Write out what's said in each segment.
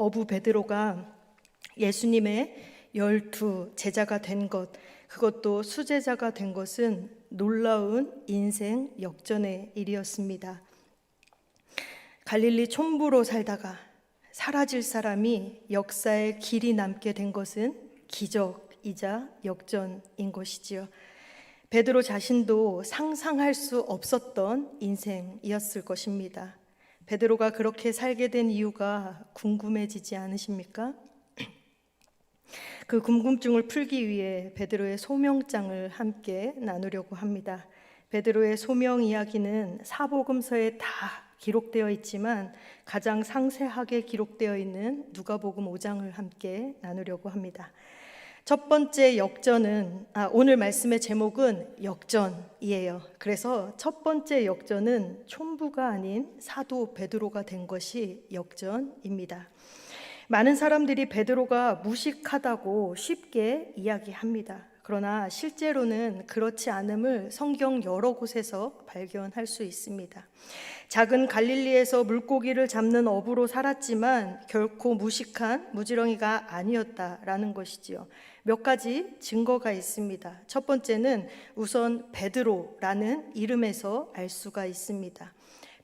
어부 베드로가 예수님의 열두 제자가 된 것, 그것도 수제자가 된 것은 놀라운 인생 역전의 일이었습니다. 갈릴리 촌부로 살다가 사라질 사람이 역사에 길이 남게 된 것은 기적이자 역전인 것이지요. 베드로 자신도 상상할 수 없었던 인생이었을 것입니다. 베드로가 그렇게 살게 된 이유가 궁금해지지 않으십니까? 그 궁금증을 풀기 위해 베드로의 소명장을 함께 나누려고 합니다. 베드로의 소명 이야기는 사복음서에 다 기록되어 있지만 가장 상세하게 기록되어 있는 누가복음 5장을 함께 나누려고 합니다. 첫 번째 역전은 아, 오늘 말씀의 제목은 역전이에요. 그래서 첫 번째 역전은 촌부가 아닌 사도 베드로가 된 것이 역전입니다. 많은 사람들이 베드로가 무식하다고 쉽게 이야기합니다. 그러나 실제로는 그렇지 않음을 성경 여러 곳에서 발견할 수 있습니다. 작은 갈릴리에서 물고기를 잡는 어부로 살았지만 결코 무식한 무지렁이가 아니었다라는 것이지요. 몇 가지 증거가 있습니다. 첫 번째는 우선 베드로라는 이름에서 알 수가 있습니다.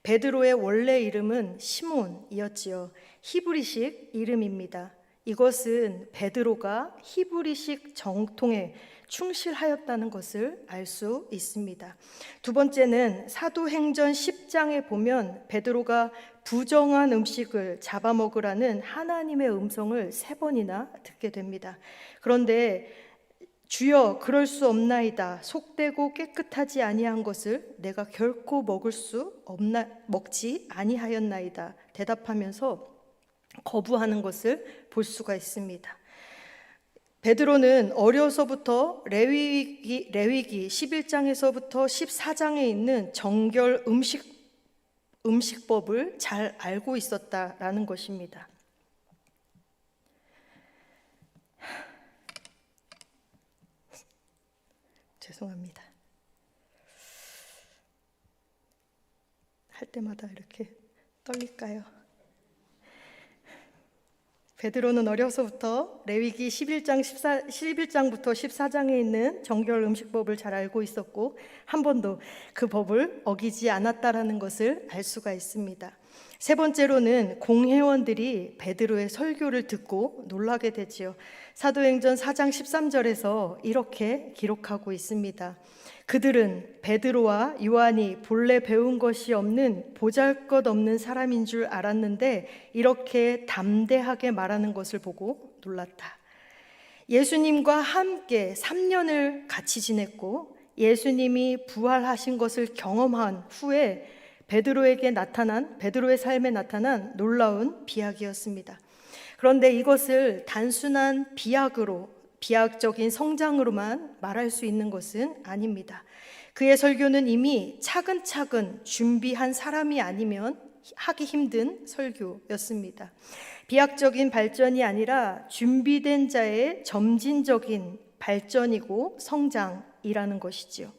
베드로의 원래 이름은 시몬이었지요. 히브리식 이름입니다. 이것은 베드로가 히브리식 정통에 충실하였다는 것을 알 수 있습니다. 두 번째는 사도행전 10장에 보면 베드로가 부정한 음식을 잡아먹으라는 하나님의 음성을 세 번이나 듣게 됩니다. 그런데 주여 그럴 수 없나이다 속되고 깨끗하지 아니한 것을 내가 결코 먹을 수 없나 먹지 아니하였나이다 대답하면서 거부하는 것을 볼 수가 있습니다. 베드로는 어려서부터 레위기, 레위기 11장에서부터 14장에 있는 정결 음식 음식법을 잘 알고 있었다라는 것입니다. 죄송합니다. 할 때마다 이렇게 떨릴까요? 베드로는 어려서부터 레위기 11장 14, 11장부터 14장에 있는 정결 음식법을 잘 알고 있었고 한 번도 그 법을 어기지 않았다라는 것을 알 수가 있습니다. 세 번째로는 공회원들이 베드로의 설교를 듣고 놀라게 되지요. 사도행전 4장 13절에서 이렇게 기록하고 있습니다. 그들은 베드로와 요한이 본래 배운 것이 없는 보잘것 없는 사람인 줄 알았는데 이렇게 담대하게 말하는 것을 보고 놀랐다. 예수님과 함께 3년을 같이 지냈고 예수님이 부활하신 것을 경험한 후에 베드로에게 나타난 베드로의 삶에 나타난 놀라운 비약이었습니다. 그런데 이것을 단순한 비약으로 비약적인 성장으로만 말할 수 있는 것은 아닙니다. 그의 설교는 이미 차근차근 준비한 사람이 아니면 하기 힘든 설교였습니다. 비약적인 발전이 아니라 준비된 자의 점진적인 발전이고 성장이라는 것이지요.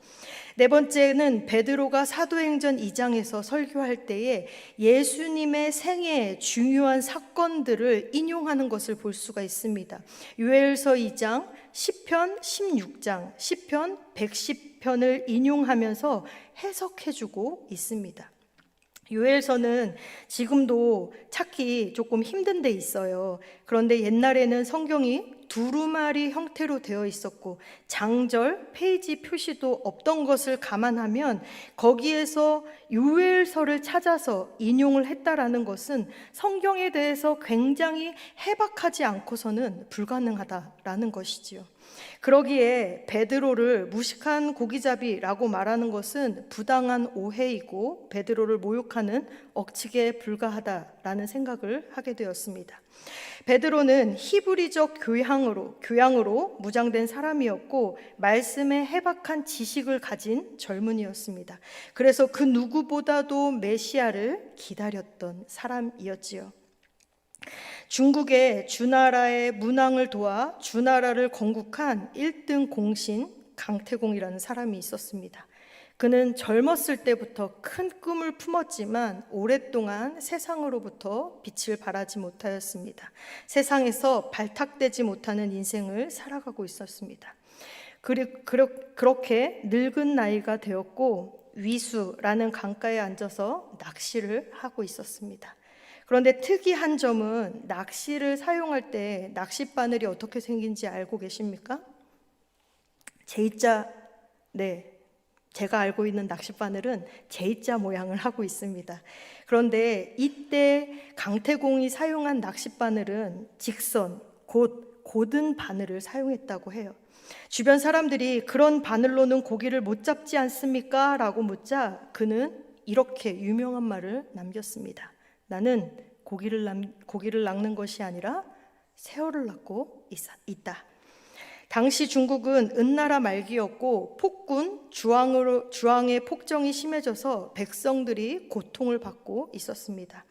네 번째는 베드로가 사도행전 2장에서 설교할 때에 예수님의 생애의 중요한 사건들을 인용하는 것을 볼 수가 있습니다. 요엘서 2장, 10편, 16장, 10편, 110편을 인용하면서 해석해주고 있습니다. 요엘서는 지금도 찾기 조금 힘든 데 있어요. 그런데 옛날에는 성경이 두루마리 형태로 되어 있었고 장절 페이지 표시도 없던 것을 감안하면 거기에서 요엘서를 찾아서 인용을 했다라는 것은 성경에 대해서 굉장히 해박하지 않고서는 불가능하다라는 것이지요. 그러기에 베드로를 무식한 고기잡이라고 말하는 것은 부당한 오해이고 베드로를 모욕하는 억측에 불과하다라는 생각을 하게 되었습니다. 베드로는 히브리적 교양으로 교양으로 무장된 사람이었고 말씀에 해박한 지식을 가진 젊은이였습니다. 그래서 그 누구보다도 메시아를 기다렸던 사람이었지요. 중국의 주나라의 문왕을 도와 주나라를 건국한 1등 공신 강태공이라는 사람이 있었습니다. 그는 젊었을 때부터 큰 꿈을 품었지만 오랫동안 세상으로부터 빛을 발하지 못하였습니다. 세상에서 발탁되지 못하는 인생을 살아가고 있었습니다. 그리- 그렇- 그렇게 늙은 나이가 되었고 위수라는 강가에 앉아서 낚시를 하고 있었습니다. 그런데 특이한 점은 낚시를 사용할 때 낚시 바늘이 어떻게 생긴지 알고 계십니까? J자 네. 제가 알고 있는 낚시 바늘은 J자 모양을 하고 있습니다. 그런데 이때 강태공이 사용한 낚시 바늘은 직선, 곧 고든 바늘을 사용했다고 해요. 주변 사람들이 그런 바늘로는 고기를 못 잡지 않습니까? 라고 묻자 그는 이렇게 유명한 말을 남겼습니다. 나는 고기를, 남, 고기를 낚는 것이 아니라 새어를 낚고 있, 있다. 당시 중국은 은나라 말기였고 폭군 주왕으로 주왕의 폭정이 심해져서 백성들이 고통을 받고 있었습니다.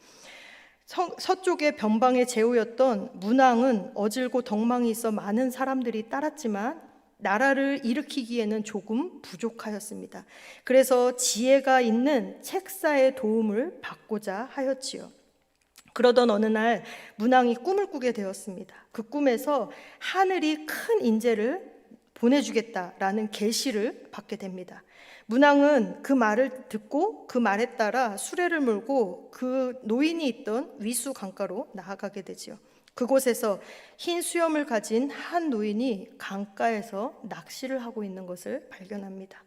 서, 서쪽의 변방의 제후였던 문왕은 어질고 덕망이 있어 많은 사람들이 따랐지만 나라를 일으키기에는 조금 부족하였습니다. 그래서 지혜가 있는 책사의 도움을 받고자 하였지요. 그러던 어느 날 문왕이 꿈을 꾸게 되었습니다. 그 꿈에서 하늘이 큰 인재를 보내주겠다라는 계시를 받게 됩니다. 문왕은 그 말을 듣고 그 말에 따라 수레를 몰고 그 노인이 있던 위수 강가로 나아가게 되지요. 그곳에서 흰 수염을 가진 한 노인이 강가에서 낚시를 하고 있는 것을 발견합니다.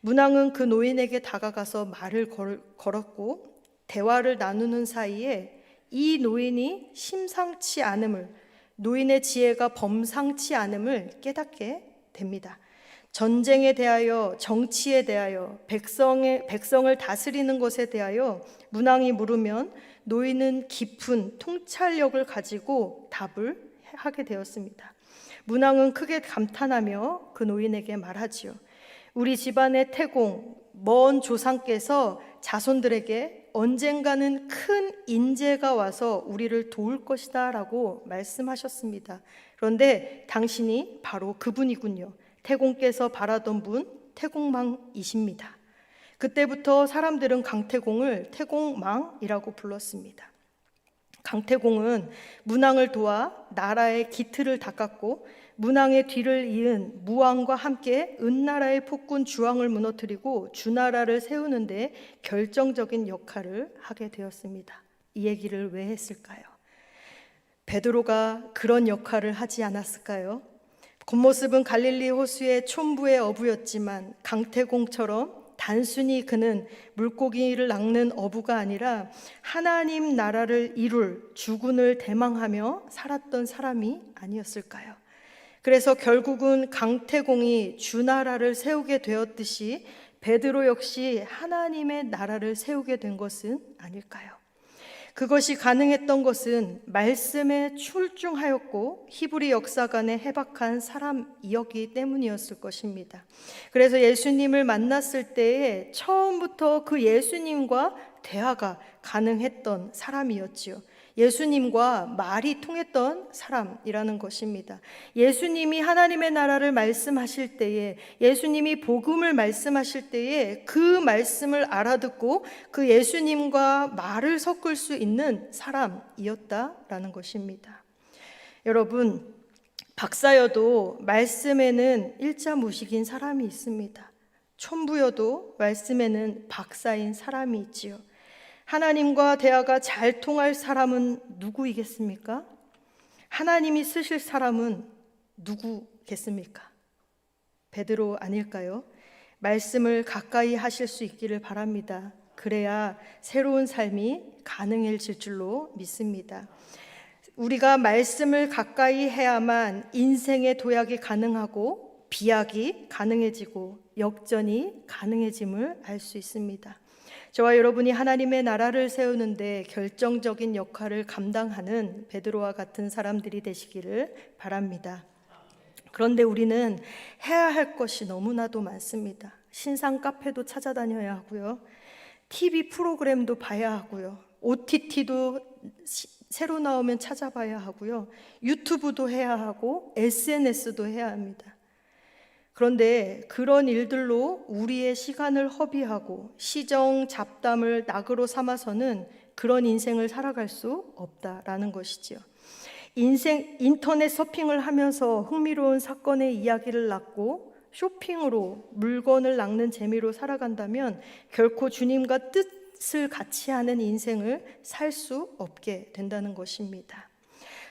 문왕은 그 노인에게 다가가서 말을 걸, 걸었고 대화를 나누는 사이에 이 노인이 심상치 않음을 노인의 지혜가 범상치 않음을 깨닫게 됩니다. 전쟁에 대하여 정치에 대하여 백성의 백성을 다스리는 것에 대하여 문왕이 물으면 노인은 깊은 통찰력을 가지고 답을 하게 되었습니다. 문왕은 크게 감탄하며 그 노인에게 말하지요. 우리 집안의 태공 먼 조상께서 자손들에게 언젠가는 큰 인재가 와서 우리를 도울 것이다 라고 말씀하셨습니다. 그런데 당신이 바로 그분이군요. 태공께서 바라던 분 태공망이십니다. 그때부터 사람들은 강태공을 태공망이라고 불렀습니다. 강태공은 문왕을 도와 나라의 기틀을 닦았고 문왕의 뒤를 이은 무왕과 함께 은나라의 폭군 주왕을 무너뜨리고 주나라를 세우는데 결정적인 역할을 하게 되었습니다. 이 얘기를 왜 했을까요? 베드로가 그런 역할을 하지 않았을까요? 겉모습은 갈릴리 호수의 촌부의 어부였지만 강태공처럼 단순히 그는 물고기를 낚는 어부가 아니라 하나님 나라를 이룰 주군을 대망하며 살았던 사람이 아니었을까요? 그래서 결국은 강태공이 주나라를 세우게 되었듯이 베드로 역시 하나님의 나라를 세우게 된 것은 아닐까요? 그것이 가능했던 것은 말씀에 출중하였고 히브리 역사관에 해박한 사람이었기 때문이었을 것입니다. 그래서 예수님을 만났을 때에 처음부터 그 예수님과 대화가 가능했던 사람이었지요. 예수님과 말이 통했던 사람이라는 것입니다. 예수님이 하나님의 나라를 말씀하실 때에 예수님이 복음을 말씀하실 때에 그 말씀을 알아듣고 그 예수님과 말을 섞을 수 있는 사람이었다라는 것입니다. 여러분, 박사여도 말씀에는 일자무식인 사람이 있습니다. 촌부여도 말씀에는 박사인 사람이 있지요. 하나님과 대화가 잘 통할 사람은 누구이겠습니까? 하나님이 쓰실 사람은 누구겠습니까? 베드로 아닐까요? 말씀을 가까이 하실 수 있기를 바랍니다. 그래야 새로운 삶이 가능해질 줄로 믿습니다. 우리가 말씀을 가까이 해야만 인생의 도약이 가능하고 비약이 가능해지고 역전이 가능해짐을 알 수 있습니다. 저와 여러분이 하나님의 나라를 세우는데 결정적인 역할을 감당하는 베드로와 같은 사람들이 되시기를 바랍니다. 그런데 우리는 해야 할 것이 너무나도 많습니다. 신상 카페도 찾아다녀야 하고요. TV 프로그램도 봐야 하고요. OTT도 새로 나오면 찾아봐야 하고요. 유튜브도 해야 하고 SNS도 해야 합니다. 그런데 그런 일들로 우리의 시간을 허비하고 시정 잡담을 낙으로 삼아서는 그런 인생을 살아갈 수 없다라는 것이지요. 인생 인터넷 서핑을 하면서 흥미로운 사건의 이야기를 낳고 쇼핑으로 물건을 낚는 재미로 살아간다면 결코 주님과 뜻을 같이 하는 인생을 살 수 없게 된다는 것입니다.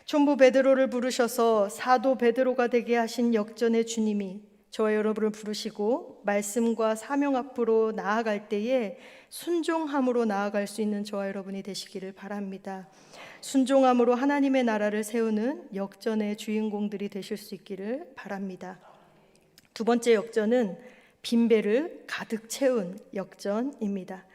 촌부 베드로를 부르셔서 사도 베드로가 되게 하신 역전의 주님이 저와 여러분을 부르시고 말씀과 사명 앞으로 나아갈 때에 순종함으로 나아갈 수 있는 저와 여러분이 되시기를 바랍니다. 순종함으로 하나님의 나라를 세우는 역전의 주인공들이 되실 수 있기를 바랍니다. 두 번째 역전은 빈 배를 가득 채운 역전입니다.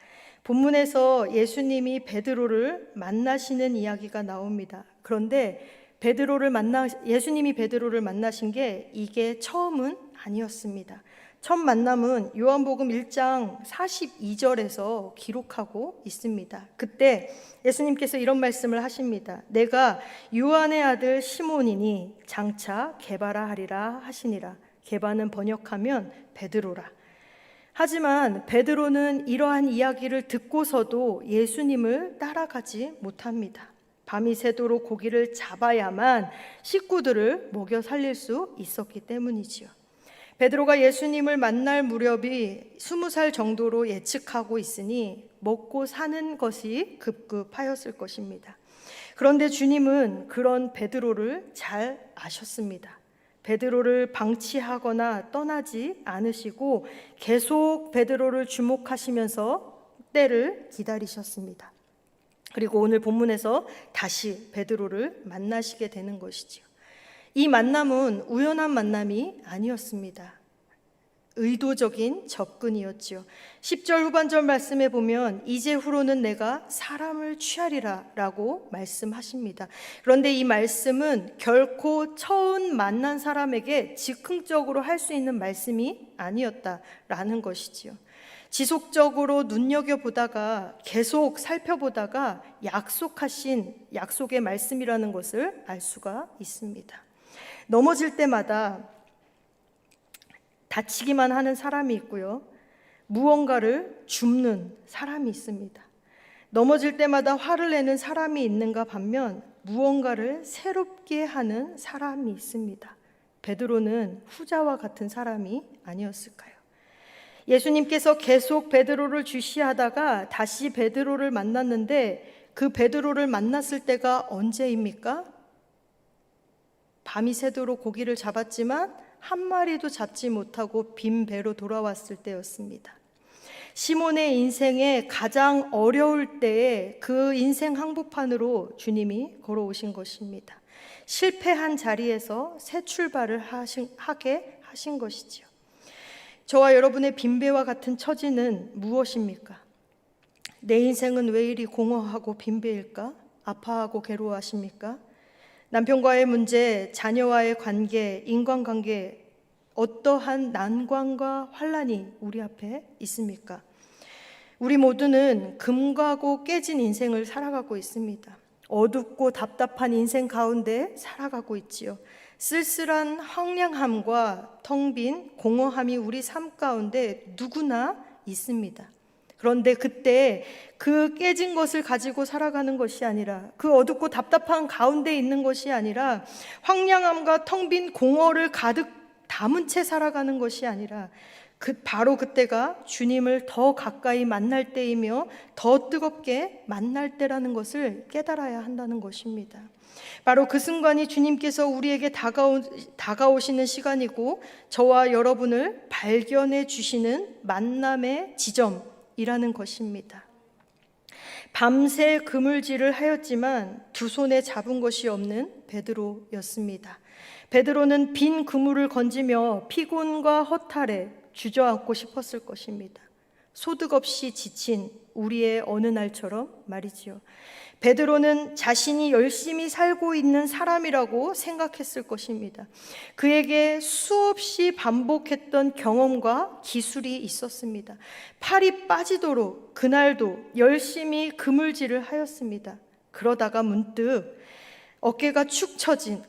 본문에서 예수님이 베드로를 만나시는 이야기가 나옵니다. 그런데 베드로를 만나 예수님이 베드로를 만나신 게 이게 처음은 아니었습니다. 첫 만남은 요한복음 1장 42절에서 기록하고 있습니다. 그때 예수님께서 이런 말씀을 하십니다. 내가 요한의 아들 시몬이니 장차 개바라 하리라 하시니라. 개바는 번역하면 베드로라. 하지만 베드로는 이러한 이야기를 듣고서도 예수님을 따라가지 못합니다. 밤이 새도록 고기를 잡아야만 식구들을 먹여 살릴 수 있었기 때문이지요. 베드로가 예수님을 만날 무렵이 스무 살 정도로 예측하고 있으니 먹고 사는 것이 급급하였을 것입니다. 그런데 주님은 그런 베드로를 잘 아셨습니다. 베드로를 방치하거나 떠나지 않으시고 계속 베드로를 주목하시면서 때를 기다리셨습니다. 그리고 오늘 본문에서 다시 베드로를 만나시게 되는 것이지요. 이 만남은 우연한 만남이 아니었습니다. 의도적인 접근이었지요. 10절 후반절 말씀에 보면 이제 후로는 내가 사람을 취하리라라고 말씀하십니다. 그런데 이 말씀은 결코 처음 만난 사람에게 즉흥적으로 할 수 있는 말씀이 아니었다라는 것이지요. 지속적으로 눈여겨보다가 계속 살펴보다가 약속하신 약속의 말씀이라는 것을 알 수가 있습니다. 넘어질 때마다 다치기만 하는 사람이 있고요. 무언가를 줍는 사람이 있습니다. 넘어질 때마다 화를 내는 사람이 있는가 반면 무언가를 새롭게 하는 사람이 있습니다. 베드로는 후자와 같은 사람이 아니었을까요? 예수님께서 계속 베드로를 주시하다가 다시 베드로를 만났는데 그 베드로를 만났을 때가 언제입니까? 밤이 새도록 고기를 잡았지만 한 마리도 잡지 못하고 빈 배로 돌아왔을 때였습니다. 시몬의 인생에 가장 어려울 때에 그 인생 항복판으로 주님이 걸어오신 것입니다. 실패한 자리에서 새 출발을 하신, 하게 하신 것이지요. 저와 여러분의 빈배와 같은 처지는 무엇입니까? 내 인생은 왜 이리 공허하고 빈배일까? 아파하고 괴로워하십니까? 남편과의 문제, 자녀와의 관계, 인간관계, 어떠한 난관과 환란이 우리 앞에 있습니까? 우리 모두는 금가고 깨진 인생을 살아가고 있습니다. 어둡고 답답한 인생 가운데 살아가고 있지요. 쓸쓸한 황량함과 텅 빈 공허함이 우리 삶 가운데 누구나 있습니다. 그런데 그때 그 깨진 것을 가지고 살아가는 것이 아니라 그 어둡고 답답한 가운데 있는 것이 아니라 황량함과 텅 빈 공허를 가득 담은 채 살아가는 것이 아니라 그 바로 그때가 주님을 더 가까이 만날 때이며 더 뜨겁게 만날 때라는 것을 깨달아야 한다는 것입니다. 바로 그 순간이 주님께서 우리에게 다가오, 다가오시는 시간이고 저와 여러분을 발견해 주시는 만남의 지점 이라는 것입니다. 밤새 그물질을 하였지만 두 손에 잡은 것이 없는 베드로였습니다. 베드로는 빈 그물을 건지며 피곤과 허탈에 주저앉고 싶었을 것입니다. 소득 없이 지친 우리의 어느 날처럼 말이지요. 베드로는 자신이 열심히 살고 있는 사람이라고 생각했을 것입니다. 그에게 수없이 반복했던 경험과 기술이 있었습니다. 팔이 빠지도록 그날도 열심히 그물질을 하였습니다. 그러다가 문득 어깨가 축 처진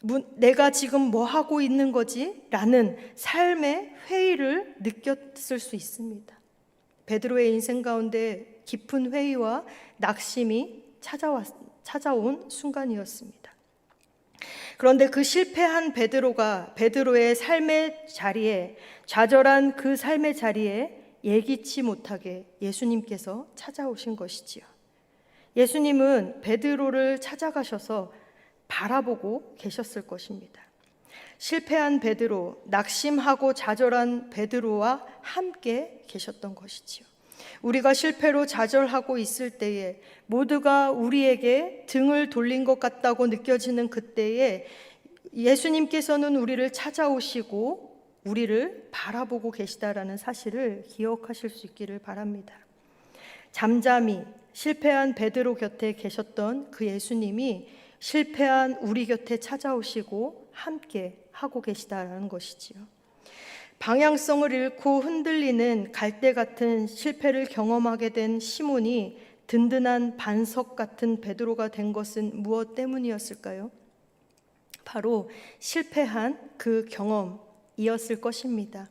문- 내가 지금 뭐 하고 있는 거지? 라는 삶의 회의를 느꼈을 수 있습니다. 베드로의 인생 가운데 깊은 회의와 낙심이 찾아왔, 찾아온 순간이었습니다. 그런데 그 실패한 베드로가 베드로의 삶의 자리에 좌절한 그 삶의 자리에 예기치 못하게 예수님께서 찾아오신 것이지요. 예수님은 베드로를 찾아가셔서 바라보고 계셨을 것입니다. 실패한 베드로, 낙심하고 좌절한 베드로와 함께 계셨던 것이지요. 우리가 실패로 좌절하고 있을 때에 모두가 우리에게 등을 돌린 것 같다고 느껴지는 그때에 예수님께서는 우리를 찾아오시고 우리를 바라보고 계시다라는 사실을 기억하실 수 있기를 바랍니다. 잠잠히 실패한 베드로 곁에 계셨던 그 예수님이 실패한 우리 곁에 찾아오시고 함께 하고 계시다라는 것이지요. 방향성을 잃고 흔들리는 갈대 같은 실패를 경험하게 된 시몬이 든든한 반석 같은 베드로가 된 것은 무엇 때문이었을까요? 바로 실패한 그 경험이었을 것입니다.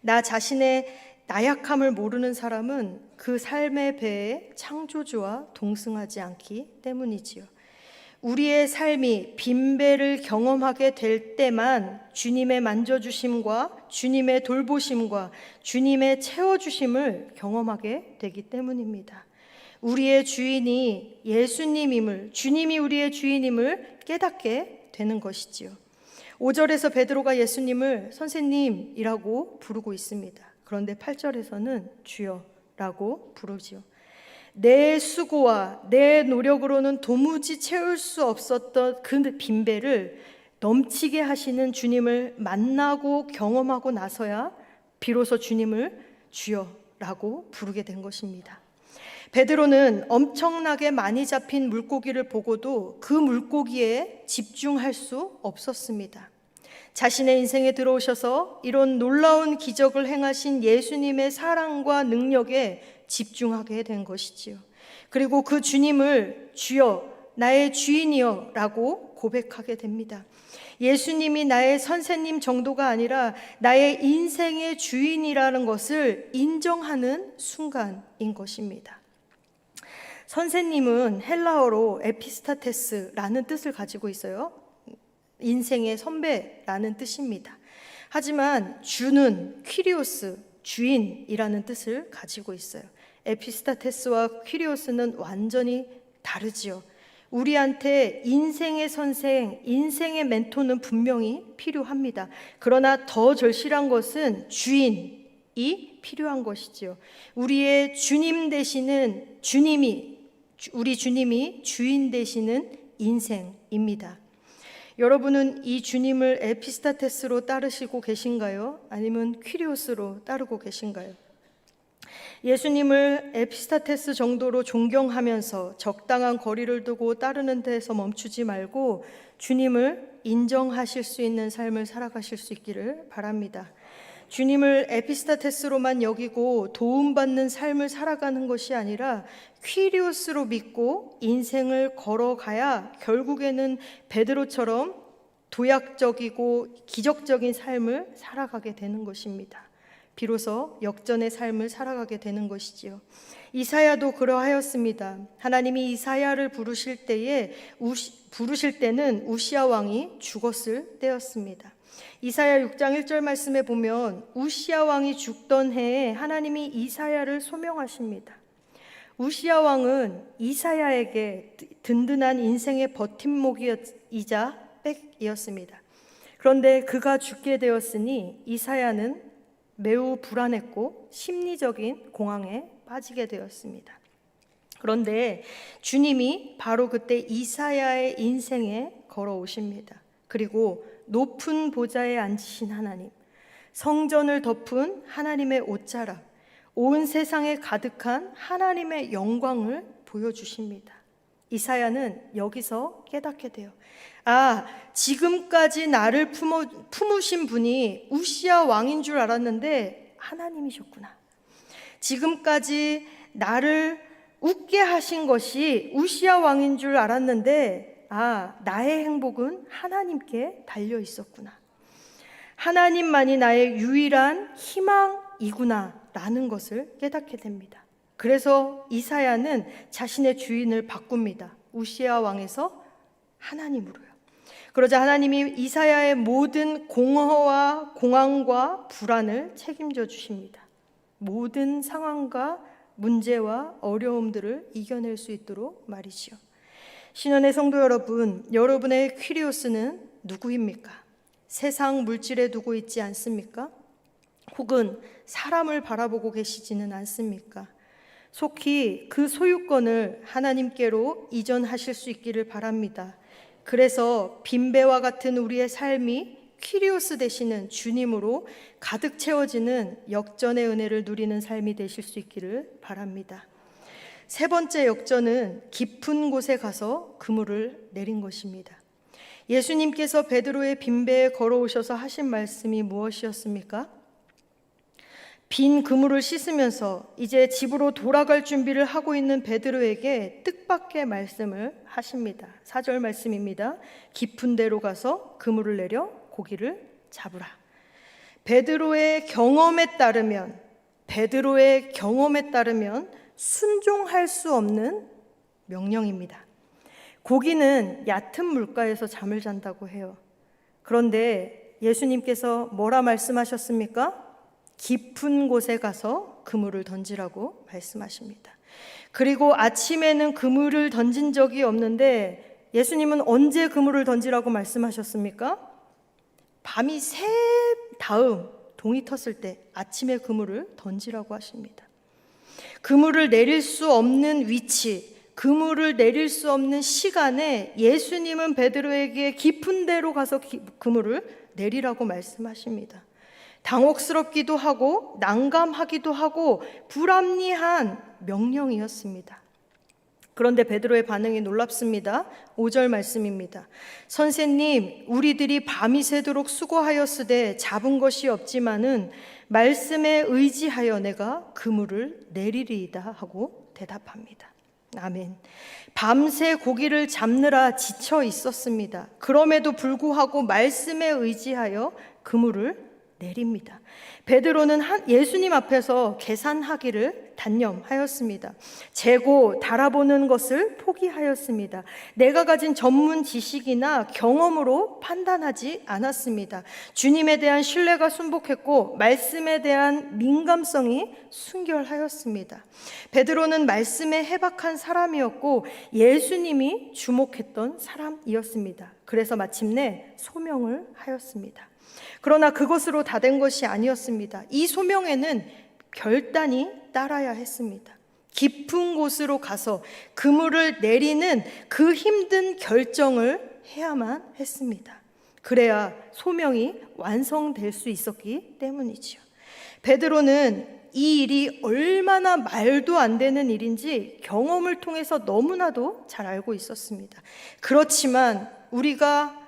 나 자신의 나약함을 모르는 사람은 그 삶의 배에 창조주와 동승하지 않기 때문이지요. 우리의 삶이 빈배를 경험하게 될 때만 주님의 만져주심과 주님의 돌보심과 주님의 채워주심을 경험하게 되기 때문입니다. 우리의 주인이 예수님임을, 주님이 우리의 주인임을 깨닫게 되는 것이지요. 5절에서 베드로가 예수님을 선생님이라고 부르고 있습니다. 그런데 8절에서는 주여라고 부르지요. 내 수고와 내 노력으로는 도무지 채울 수 없었던 그 빈배를 넘치게 하시는 주님을 만나고 경험하고 나서야 비로소 주님을 주여라고 부르게 된 것입니다. 베드로는 엄청나게 많이 잡힌 물고기를 보고도 그 물고기에 집중할 수 없었습니다. 자신의 인생에 들어오셔서 이런 놀라운 기적을 행하신 예수님의 사랑과 능력에 집중하게 된 것이지요. 그리고 그 주님을 주여, 나의 주인이여 라고 고백하게 됩니다. 예수님이 나의 선생님 정도가 아니라 나의 인생의 주인이라는 것을 인정하는 순간인 것입니다. 선생님은 헬라어로 에피스타테스라는 뜻을 가지고 있어요. 인생의 선배라는 뜻입니다. 하지만 주는 퀴리오스, 주인이라는 뜻을 가지고 있어요. 에피스타테스와 퀴리오스는 완전히 다르지요. 우리한테 인생의 선생, 인생의 멘토는 분명히 필요합니다. 그러나 더 절실한 것은 주인이 필요한 것이지요. 우리의 주님 되시는 주님이, 우리 주님이 주인 되시는 인생입니다. 여러분은 이 주님을 에피스타테스로 따르시고 계신가요? 아니면 퀴리오스로 따르고 계신가요? 예수님을 에피스타테스 정도로 존경하면서 적당한 거리를 두고 따르는 데서 멈추지 말고 주님을 인정하실 수 있는 삶을 살아가실 수 있기를 바랍니다. 주님을 에피스타테스로만 여기고 도움받는 삶을 살아가는 것이 아니라 퀴리오스로 믿고 인생을 걸어가야 결국에는 베드로처럼 도약적이고 기적적인 삶을 살아가게 되는 것입니다. 비로소 역전의 삶을 살아가게 되는 것이지요. 이사야도 그러하였습니다. 하나님이 이사야를 부르실 때에 우시, 부르실 때는 우시아 왕이 죽었을 때였습니다. 이사야 6장 1절 말씀에 보면 우시아 왕이 죽던 해에 하나님이 이사야를 소명하십니다. 우시아 왕은 이사야에게 든든한 인생의 버팀목이자 백이었습니다. 그런데 그가 죽게 되었으니 이사야는 매우 불안했고 심리적인 공황에 빠지게 되었습니다. 그런데 주님이 바로 그때 이사야의 인생에 걸어오십니다. 그리고 높은 보좌에 앉으신 하나님, 성전을 덮은 하나님의 옷자락, 온 세상에 가득한 하나님의 영광을 보여주십니다. 이사야는 여기서 깨닫게 돼요. 아, 지금까지 나를 품어, 품으신 분이 우시아 왕인 줄 알았는데 하나님이셨구나. 지금까지 나를 웃게 하신 것이 우시아 왕인 줄 알았는데 아, 나의 행복은 하나님께 달려 있었구나. 하나님만이 나의 유일한 희망이구나. 라는 것을 깨닫게 됩니다. 그래서 이사야는 자신의 주인을 바꿉니다. 우시아 왕에서 하나님으로요. 그러자 하나님이 이사야의 모든 공허와 공황과 불안을 책임져 주십니다. 모든 상황과 문제와 어려움들을 이겨낼 수 있도록 말이지요. 신원의 성도 여러분, 여러분의 퀴리오스는 누구입니까? 세상 물질에 두고 있지 않습니까? 혹은 사람을 바라보고 계시지는 않습니까? 속히 그 소유권을 하나님께로 이전하실 수 있기를 바랍니다. 그래서 빈배와 같은 우리의 삶이 퀴리오스 되시는 주님으로 가득 채워지는 역전의 은혜를 누리는 삶이 되실 수 있기를 바랍니다. 세 번째 역전은 깊은 곳에 가서 그물을 내린 것입니다. 예수님께서 베드로의 빈배에 걸어오셔서 하신 말씀이 무엇이었습니까? 빈 그물을 씻으면서 이제 집으로 돌아갈 준비를 하고 있는 베드로에게 뜻밖의 말씀을 하십니다. 4절 말씀입니다. 깊은 데로 가서 그물을 내려 고기를 잡으라. 베드로의 경험에 따르면 베드로의 경험에 따르면 순종할 수 없는 명령입니다. 고기는 얕은 물가에서 잠을 잔다고 해요. 그런데 예수님께서 뭐라 말씀하셨습니까? 깊은 곳에 가서 그물을 던지라고 말씀하십니다. 그리고 아침에는 그물을 던진 적이 없는데 예수님은 언제 그물을 던지라고 말씀하셨습니까? 밤이 새 다음 동이 텄을 때 아침에 그물을 던지라고 하십니다. 그물을 내릴 수 없는 위치, 그물을 내릴 수 없는 시간에 예수님은 베드로에게 깊은 데로 가서 그물을 내리라고 말씀하십니다. 당혹스럽기도 하고 난감하기도 하고 불합리한 명령이었습니다. 그런데 베드로의 반응이 놀랍습니다. 5절 말씀입니다. 선생님, 우리들이 밤이 새도록 수고하였으되 잡은 것이 없지만은 말씀에 의지하여 내가 그물을 내리리이다 하고 대답합니다. 아멘. 밤새 고기를 잡느라 지쳐 있었습니다. 그럼에도 불구하고 말씀에 의지하여 그물을 내립니다. 베드로는 예수님 앞에서 계산하기를 단념하였습니다. 재고 달아보는 것을 포기하였습니다. 내가 가진 전문 지식이나 경험으로 판단하지 않았습니다. 주님에 대한 신뢰가 순복했고 말씀에 대한 민감성이 순결하였습니다. 베드로는 말씀에 해박한 사람이었고 예수님이 주목했던 사람이었습니다. 그래서 마침내 소명을 하였습니다. 그러나 그것으로 다 된 것이 아니 었습니다. 이 소명에는 결단이 따라야 했습니다. 깊은 곳으로 가서 그물을 내리는 그 힘든 결정을 해야만 했습니다. 그래야 소명이 완성될 수 있었기 때문이지요. 베드로는 이 일이 얼마나 말도 안 되는 일인지 경험을 통해서 너무나도 잘 알고 있었습니다. 그렇지만 우리가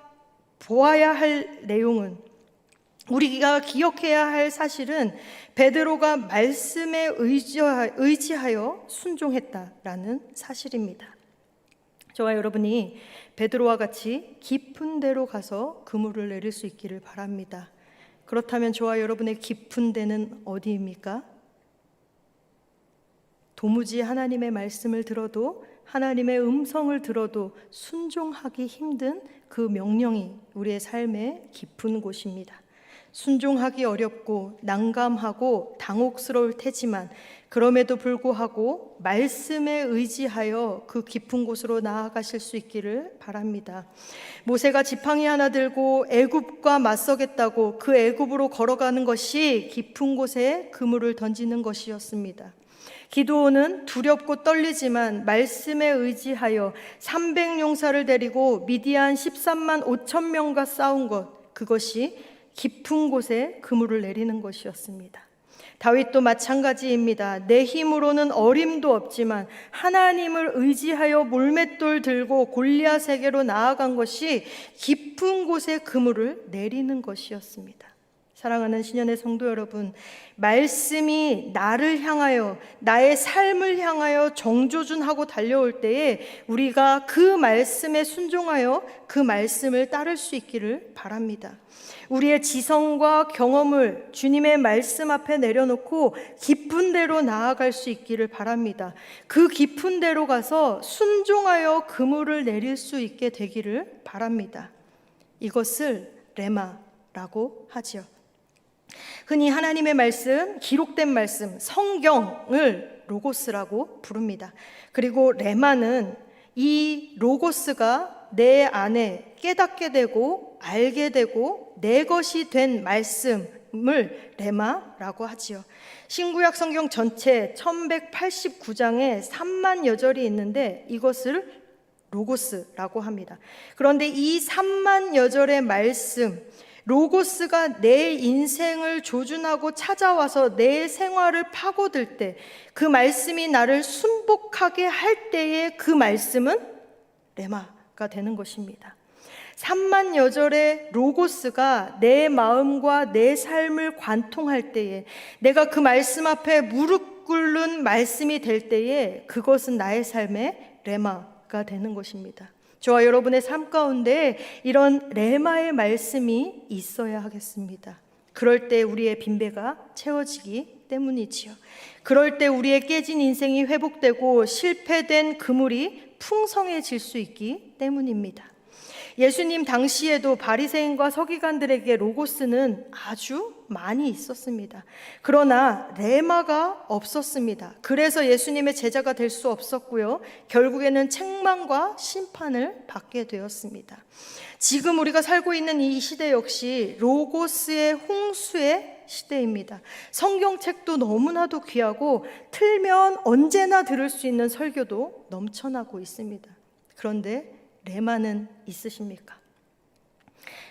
보아야 할 내용은 우리가 기억해야 할 사실은 베드로가 말씀에 의지하여 순종했다라는 사실입니다. 저와 여러분이 베드로와 같이 깊은 데로 가서 그물을 내릴 수 있기를 바랍니다. 그렇다면 저와 여러분의 깊은 데는 어디입니까? 도무지 하나님의 말씀을 들어도 하나님의 음성을 들어도 순종하기 힘든 그 명령이 우리의 삶의 깊은 곳입니다. 순종하기 어렵고 난감하고 당혹스러울 테지만 그럼에도 불구하고 말씀에 의지하여 그 깊은 곳으로 나아가실 수 있기를 바랍니다. 모세가 지팡이 하나 들고 애굽과 맞서겠다고 그 애굽으로 걸어가는 것이 깊은 곳에 그물을 던지는 것이었습니다. 기도원은 두렵고 떨리지만 말씀에 의지하여 300용사를 데리고 미디안 13만 5천 명과 싸운 것 그것이 깊은 곳에 그물을 내리는 것이었습니다. 다윗도 마찬가지입니다. 내 힘으로는 어림도 없지만 하나님을 의지하여 몰맷돌 들고 골리앗에게로 나아간 것이 깊은 곳에 그물을 내리는 것이었습니다. 사랑하는 신년의 성도 여러분, 말씀이 나를 향하여 나의 삶을 향하여 정조준하고 달려올 때에 우리가 그 말씀에 순종하여 그 말씀을 따를 수 있기를 바랍니다. 우리의 지성과 경험을 주님의 말씀 앞에 내려놓고 깊은 데로 나아갈 수 있기를 바랍니다. 그 깊은 데로 가서 순종하여 그물을 내릴 수 있게 되기를 바랍니다. 이것을 레마라고 하지요. 흔히 하나님의 말씀, 기록된 말씀, 성경을 로고스라고 부릅니다. 그리고 레마는 이 로고스가 내 안에 깨닫게 되고 알게 되고 내 것이 된 말씀을 레마라고 하지요. 신구약 성경 전체 1189장에 3만 여절이 있는데 이것을 로고스라고 합니다. 그런데 이 3만 여절의 말씀, 로고스가 내 인생을 조준하고 찾아와서 내 생활을 파고들 때, 그 말씀이 나를 순복하게 할 때에 그 말씀은 레마가 되는 것입니다. 3만 여절의 로고스가 내 마음과 내 삶을 관통할 때에 내가 그 말씀 앞에 무릎 꿇는 말씀이 될 때에 그것은 나의 삶의 레마가 되는 것입니다. 저와 여러분의 삶 가운데 이런 레마의 말씀이 있어야 하겠습니다. 그럴 때 우리의 빈배가 채워지기 때문이지요. 그럴 때 우리의 깨진 인생이 회복되고 실패된 그물이 풍성해질 수 있기 때문입니다. 예수님 당시에도 바리새인과 서기관들에게 로고스는 아주 많이 있었습니다. 그러나 레마가 없었습니다. 그래서 예수님의 제자가 될 수 없었고요. 결국에는 책망과 심판을 받게 되었습니다. 지금 우리가 살고 있는 이 시대 역시 로고스의 홍수의 시대입니다. 성경책도 너무나도 귀하고 틀면 언제나 들을 수 있는 설교도 넘쳐나고 있습니다. 그런데 레마는 있으십니까?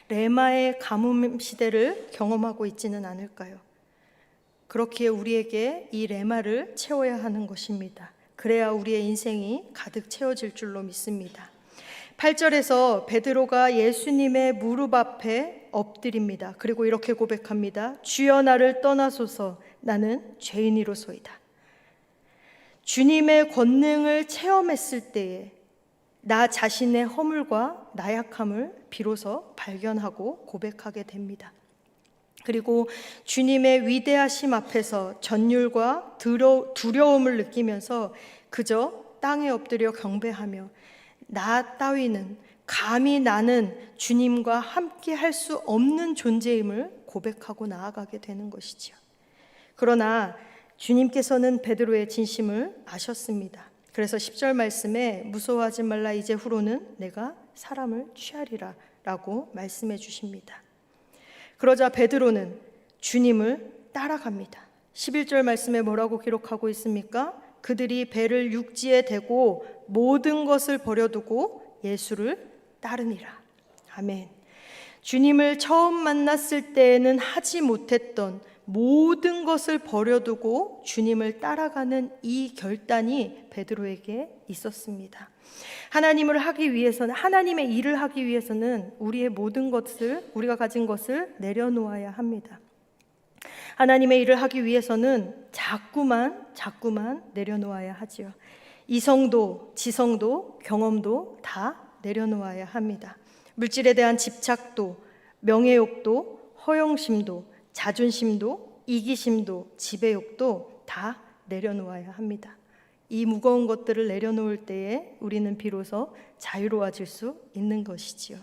레마의 가뭄 시대를 경험하고 있지는 않을까요? 그렇기에 우리에게 이 레마를 채워야 하는 것입니다. 그래야 우리의 인생이 가득 채워질 줄로 믿습니다. 8절에서 베드로가 예수님의 무릎 앞에 엎드립니다. 그리고 이렇게 고백합니다. 주여 나를 떠나소서 나는 죄인이로소이다. 주님의 권능을 체험했을 때에 나 자신의 허물과 나약함을 비로소 발견하고 고백하게 됩니다. 그리고 주님의 위대하심 앞에서 전율과 두려움을 느끼면서 그저 땅에 엎드려 경배하며 나 따위는 감히 나는 주님과 함께 할 수 없는 존재임을 고백하고 나아가게 되는 것이지요. 그러나 주님께서는 베드로의 진심을 아셨습니다. 그래서 10절 말씀에 무서워하지 말라 이제 후로는 내가 사람을 취하리라 라고 말씀해 주십니다. 그러자 베드로는 주님을 따라갑니다. 11절 말씀에 뭐라고 기록하고 있습니까? 그들이 배를 육지에 대고 모든 것을 버려두고 예수를 따르니라. 아멘. 주님을 처음 만났을 때에는 하지 못했던 모든 것을 버려두고 주님을 따라가는 이 결단이 베드로에게 있었습니다. 하나님을 하기 위해서는 하나님의 일을 하기 위해서는 우리의 모든 것을 우리가 가진 것을 내려놓아야 합니다. 하나님의 일을 하기 위해서는 자꾸만 자꾸만 내려놓아야 하지요. 이성도, 지성도, 경험도 다 내려놓아야 합니다. 물질에 대한 집착도, 명예욕도, 허영심도, 자존심도, 이기심도, 지배욕도 다 내려놓아야 합니다. 이 무거운 것들을 내려놓을 때에 우리는 비로소 자유로워질 수 있는 것이지요.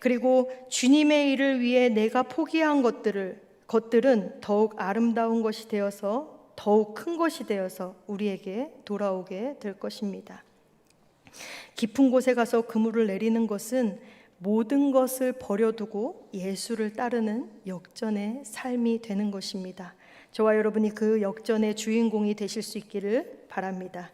그리고 주님의 일을 위해 내가 포기한 것들을 것들은 더욱 아름다운 것이 되어서 더욱 큰 것이 되어서 우리에게 돌아오게 될 것입니다. 깊은 곳에 가서 그물을 내리는 것은 모든 것을 버려두고 예수를 따르는 역전의 삶이 되는 것입니다. 저와 여러분이 그 역전의 주인공이 되실 수 있기를 바랍니다.